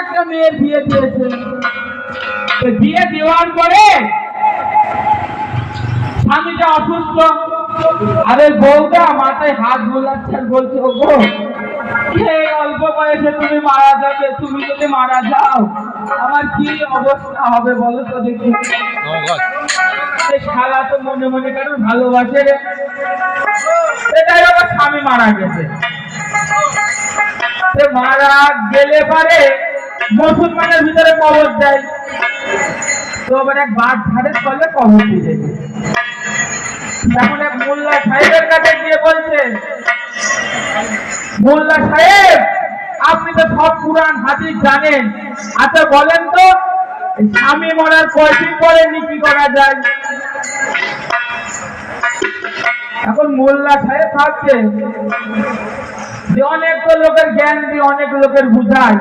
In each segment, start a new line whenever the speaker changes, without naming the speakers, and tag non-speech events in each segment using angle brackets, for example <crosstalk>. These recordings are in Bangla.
একটা মেয়ের বিয়ে দিয়েছে। বিয়ে দেওয়ার পরে স্বামীটা অসুস্থ। আরে বউটা মাথায় হাত বোলাচ্ছে আর বলছে ও গো অল্প বয়সে তুমি মারা যাবে? তুমি যদি মারা যাও আমার কি অবস্থা হবে বলো তো দেখি? শালা তো মনে মনে কারণ ভালোবাসে রে? এটাই আমার স্বামী মারা গেছে। মারা গেলে পারে মুসলমানের ভিতরে কবর দেয়। তো আবার এক বাদ ঝাড়ের ফলে কবর দিয়ে তখন এক মোল্লা সাহেবের কাছে গিয়ে বলছে, মোল্লা সাহেব, আপনি তো সব পুরাণ হাদিস জানেন। আচ্ছা বলেন তো, স্বামী মরার কয়দিন পরে কি করা যায়? এখন মোল্লা সাহেব ভাবছে, যে অনেক তো লোকের জ্ঞান দিয়ে অনেক লোকের বুঝায়।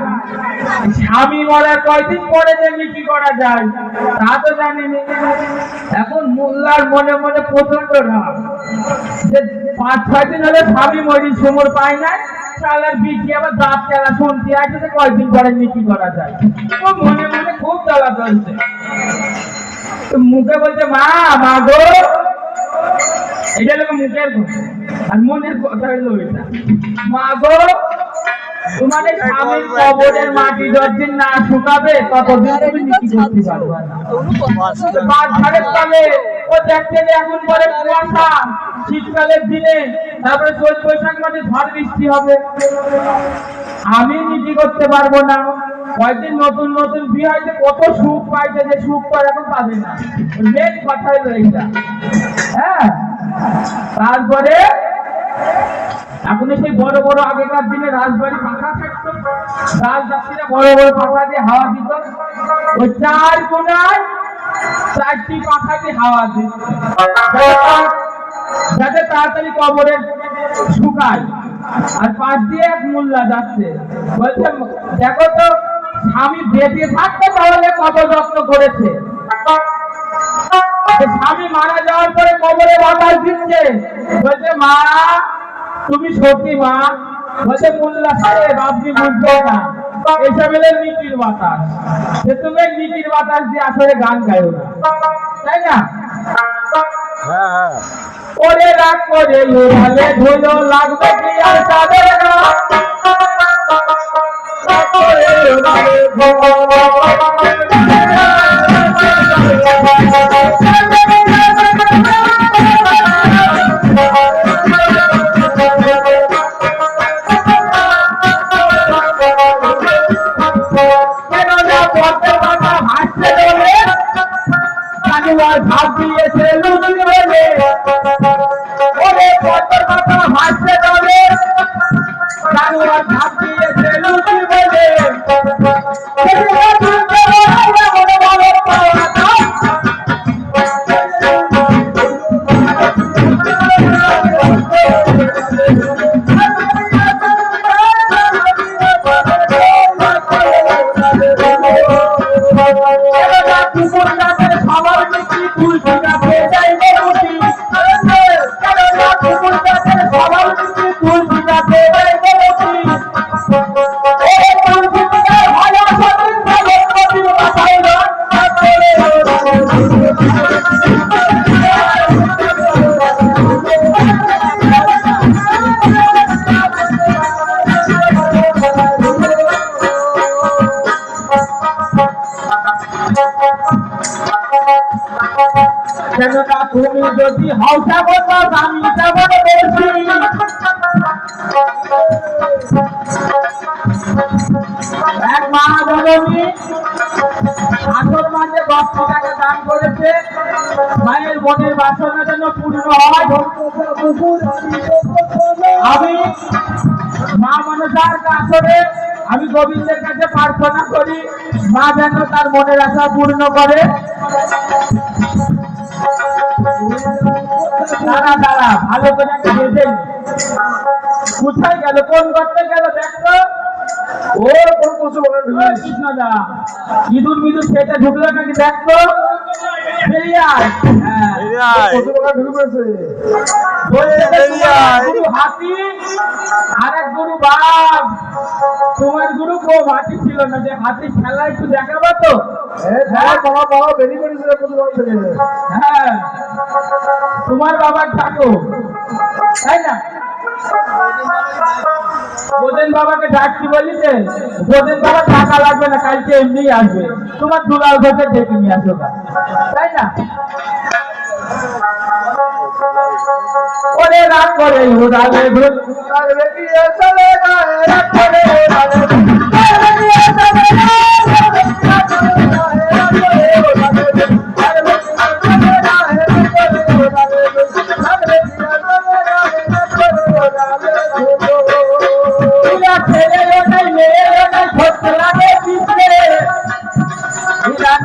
স্বামী মরার কয়দিন পরে যে কি করা যায়, তা তো জানিনি এখন মোল্লার মনে মনে প্রচণ্ড রাগ। যে পাঁচ, ছয় দিন হলে স্বামী মরি সমর পায় না মুখে বলছে, মা মুখের আর মনের কথা মা গো তোমার স্বামীর কবরের মাটি যতদিন না শুকাবে ততদিন তুমি নীতি করতে পারবে না। বাদ ও দেখতে এখন পরে কুয়াশা। শীতকালের দিনে তারপরে চৈত বৈশাখ মাসে ঝড় বৃষ্টি হবে। আমি নীতি করতে পারব না। কয়েকদিন নতুন নতুন বিয়ে হয়েছে কত সুখ পাইছে যে সুখ তো এখন পাবে না। মেন কথাই এইটা। হ্যাঁ? তারপরে এখন সেই বড় বড় আগেকার দিনে রাজবাড়ি পাখা থাকতো। রাজযাত্রীরা বড় বড় পাখা দিয়ে হাওয়া দিত। ওই চার কোনায় চারটি পাখা দিয়ে হাওয়া দিত। যাতে তাড়াতাড়ি কবরে শুকায় আর পাশ দিয়ে এক মোল্লা যাচ্ছে। বলছে, দেখো তো, স্বামী বেঁচে থাকতে তাহলে কত যত্ন করেছে। স্বামী মারা যাওয়ার পরে কবরে বাতাস দিচ্ছে। বলছে, মা তুমি সত্যি মা বলছে মোল্লা সাহেব আপনি বুঝবেন না। এসব এলে নিকির বাতাস। সে তুমি নিকির বাতাস দিয়ে আসলে গান গাইও না। তাই না? ওরে রাগ করে উড়ালে ধুলো লাগবে কি আর তাদের না? রাগ করে উড়ালে গাছের সবার মিষ্টি তুলসী মায়ের আমি মা কাছরে আমি গোবিন্দের কাছে প্রার্থনা করি, মা যেন তার মনের আশা পূর্ণ করে। দাঁড়া দাঁড়া, ভালো করে কোথায় গেল? কোন করতে গেল? দেখতো ও কোন পশু কৃষ্ণ দা ইঁদুর মিদুর খেতে ঢুকলো নাকি দেখতো বেরিয়ে আয় হ্যাঁ তোমার গুরু হাতি আর এক গুরু বাঘ। তোমার গুরু কেউ হাতি ছিল না যে হাতি খেলা একটু দেখাবো তো?
হ্যাঁ। বাগান
হ্যাঁ। তোমার বাবার ঠাকুর। তাই না? বোদেন বাবাকে ডাকছি বলিতে বোদেন বাবা টাকা লাগবে না কালকে এমনি আসবে। তোমার দুলাল ঘোষে ডেকে নিয়ে আসো তাই না? ওরে রাগ করে উড়ালে
বেরিয়ে চলে যায় রাত করে উড়ালে।
চলে যায়,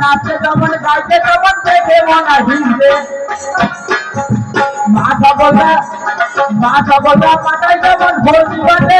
নাচে যেমন গাইতে তেমন দেখে মনা হিন্দে মা সবলা মা সবলা পাতাই যেমন ভোর দিবাতে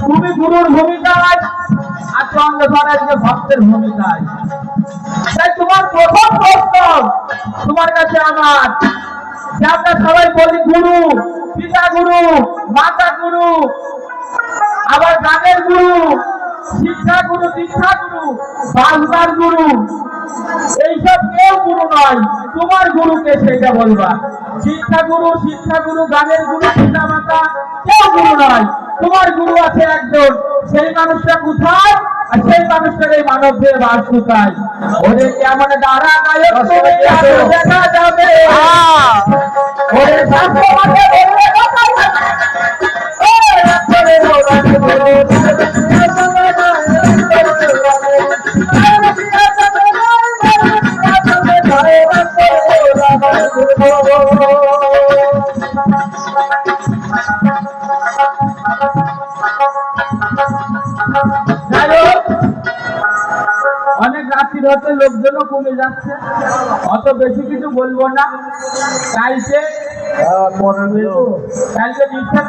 তুমি গুরুর ভূমিকায় আর চন্দ্রভারের যে ভক্তের ভূমিকায় তাই তোমার প্রথম প্রশ্ন, তোমার কাছে আমার। আমরা সবাই বলি গুরু, পিতা গুরু, মাতা গুরু। আবার গানের গুরু শিক্ষা গুরু দীক্ষা গুরু বাংলার গুরু। এইসব কেউ গুরু নয় তোমার গুরুকে সেটা বলবা। শিক্ষা গুরু শিক্ষা গুরু গানের গুরু পিতা মাতা কেউ গুরু নয়। তোমার গুরু আছে একজন সেই মানুষটা কোথায়? আর সেই মানুষটার এই মানব দিয়ে বাস কোথায়? ওদের কেমন দ্বারা গায়ক দেখা যাবে। অনেক রাত্রির হতে লোকজনও কমে যাচ্ছে অত বেশি কিছু বলব না
বেরো।
কালকে মিক্সার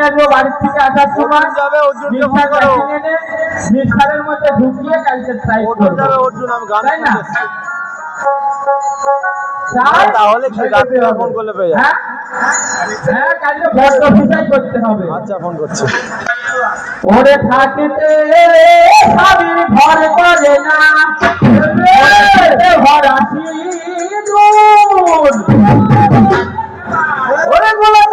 আসব বাড়ির থেকে আসার সময়
যাবে, অর্জুনকে
মধ্যে ঢুকিয়ে কালকে ট্রাই করব
অর্জুন আমি গান
তাই না?
তাহলে কি ফোন করলে পেয়ে যাবে
হ্যাঁ কালকে ফুটাই করতে হবে
আচ্ছা ফোন করছি
ওরে থাকিতে স্বামীর করে না। ওরে গোলাপের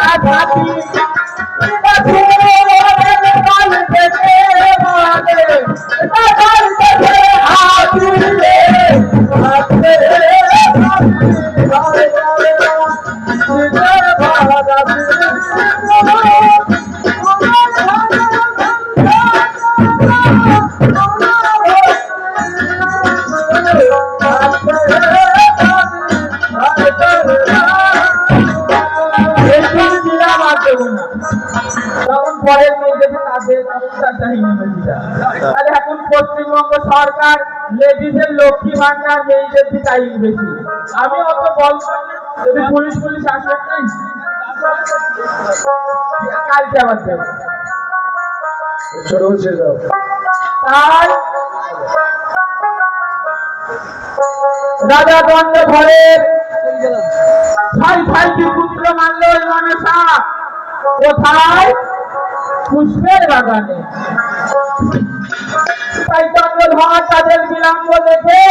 না সরকার লেডিসের লক্ষ্মী ভান্ডার মেয়েদের আইন বেশি। আমি অত বলব যদি পুলিশ পুলিশ আসবেন নাই কালকে তাই পুত্র মানল ওই মনসা কোথায়? পুষ্পের বাগানে। তাই চন্দ্রধর তাদের বিলম্ব দেখে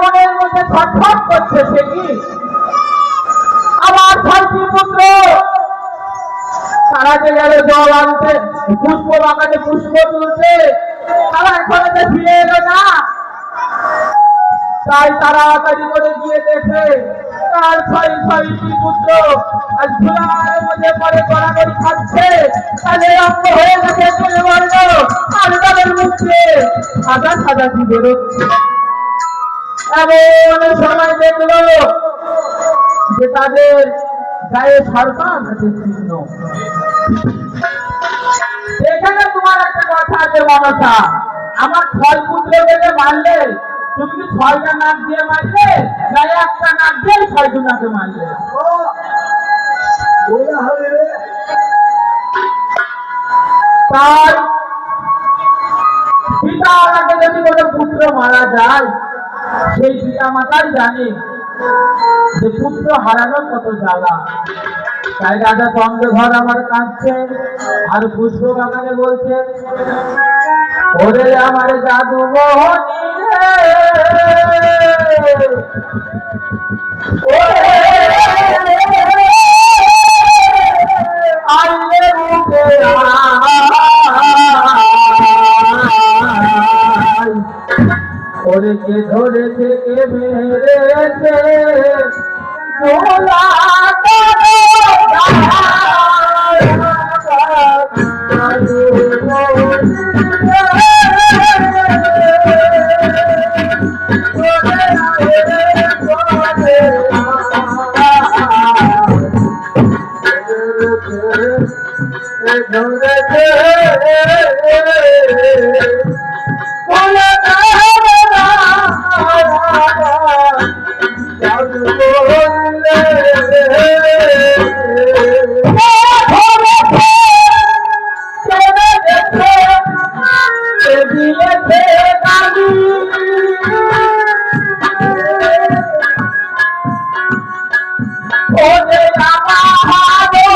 মনের মধ্যে ছটফট করছে, সে কি? আমার ছয়টি পুত্র, তারা যে গেল জল আনতে, পুষ্প বাগানে পুষ্প তুলতে, তারা এখনও তো ফিরে এলো না। তাই তাড়াতাড়ি করে গিয়ে দেখে তার ছয় পুত্র। আজ মধ্যে পরে খাচ্ছে। রক্ত হয়ে গেছে আর তাদের মুখে সাদা সাদা কি বেরোচ্ছে এমন সময় দেখল যে তাদের গায়ে সরকার চিহ্ন এখানে তোমার একটা কথা আছে মনসা আমার ছয় পুত্রকে মারলে তুমি কি ছয়টা নাক দিয়ে একটা নাক দিয়ে ছয় জনাকে মারলে
বলে হবে
তাই পিতা মাতাকে যদি কোনো পুত্র মারা যায়, সেই পিতা মাতাই জানে যে পুত্র হারানোর কত জ্বালা তাই রাজা চন্দ্রঘর আমার কাঁদছে, আর পুষ্প বাগানে বলছে, ওরে আমার জাদু মোহনী। ওরে কে ধরেছে কে মেরেছে? দোলা এই কপালে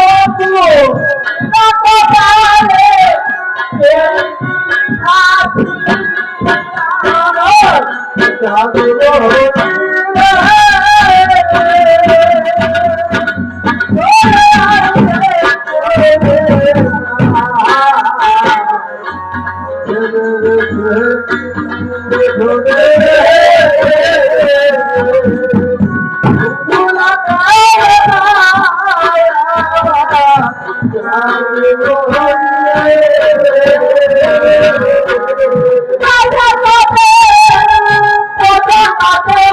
Papa!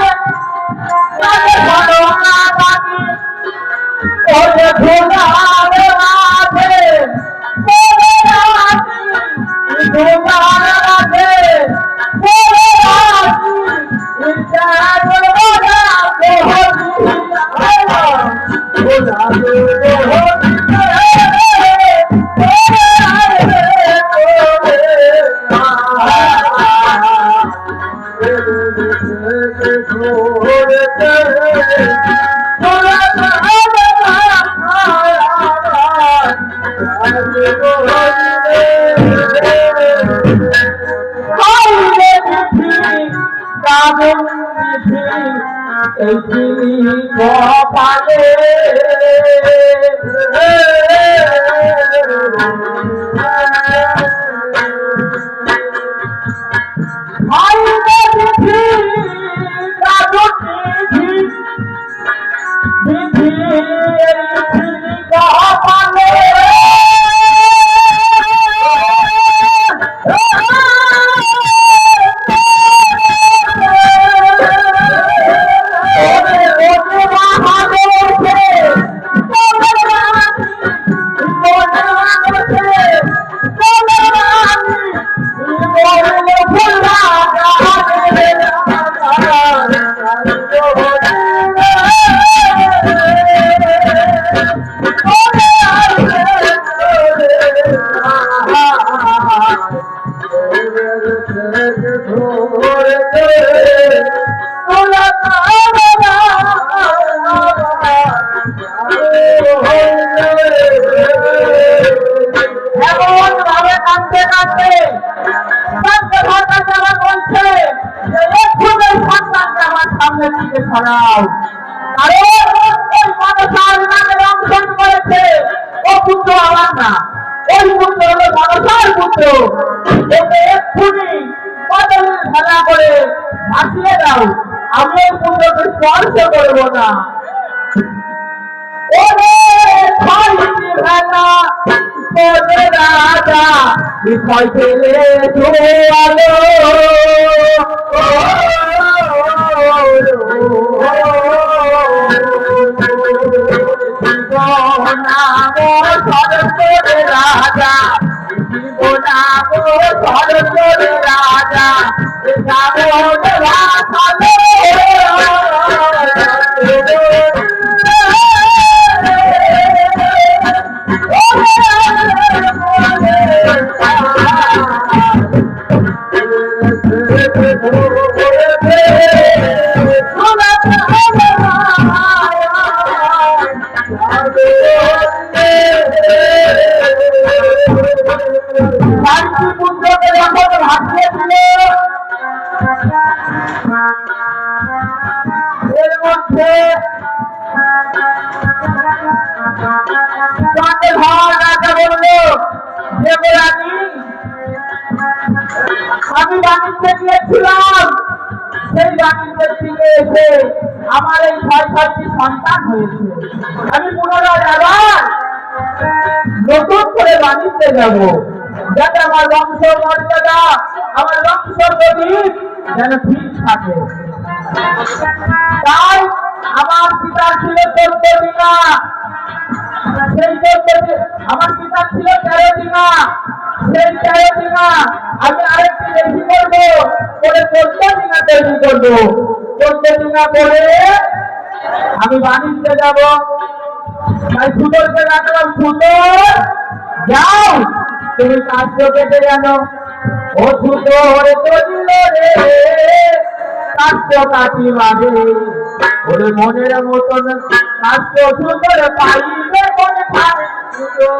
বিধি কাজু হলো পুত্র। ওকে এক্ষুনি কদলের ভেলা করে ভাসিয়ে দাও। আমি ওই পুত্রকে স্পর্শ করব না। ওরে খাইছি ভেলা ওরে রাজা বিষয় পেলে জোয়ালো। <laughs> রাজা নাম সরস্বরে রাজা শ্রাবণ রাখালো আমি পুনরায় আবার নতুন করে বাণিজ্যে যাব। যাতে আমার বংশ মর্যাদা, আমার বংশ প্রদীপ যেন ঠিক থাকে। তাই আমার পিতা ছিল চোদ্দ দিনা সেই চোদ্দ আমার পিতা ছিল তেরো দিনা সেই তেরো দিনা আমি আরেকটি বেশি করব করে চোদ্দ দিনা তৈরি করব। চোদ্দ দিনা পরে আমি বাণিজ্যে যাব। তাই সুতোরকে রাখলাম সুতোর যাও। তুমি কাজ কেটে জানো। ও সুতোর চলিল রে। ওরে মনের মতন কাষ্ট সুতোর মনে কাষ্ট সুতোর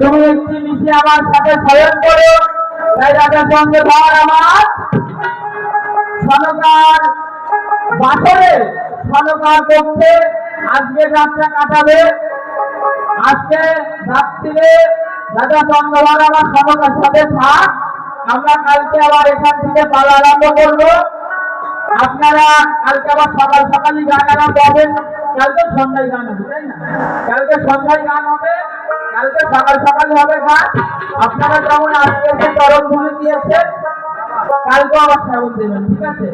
তুমি একটি মিশে আমার সাথে শয়ন করো। তাই রাজা সঙ্গে ধর আমার। সনকার বাসরে সনকার করতে আজকে রাতটা কাটাবে। আজকে রাত্রিরে রাজা চন্দ্রবার আমার সনকার সাথে থাক। আমরা কালকে আবার এখান থেকে পালা আরম্ভ করব। আপনারা কালকে আবার সকাল সকালই আরম্ভ হবেন কালকে সন্ধ্যায় গান হবে, তাই না? কালকে সন্ধ্যায় গান হবে, কালকে সকাল সকাল হবে গান। আপনারা যেমন আজকে যে চরম ভূমি দিয়েছেন কালকে আবার দেবেন, ঠিক আছে?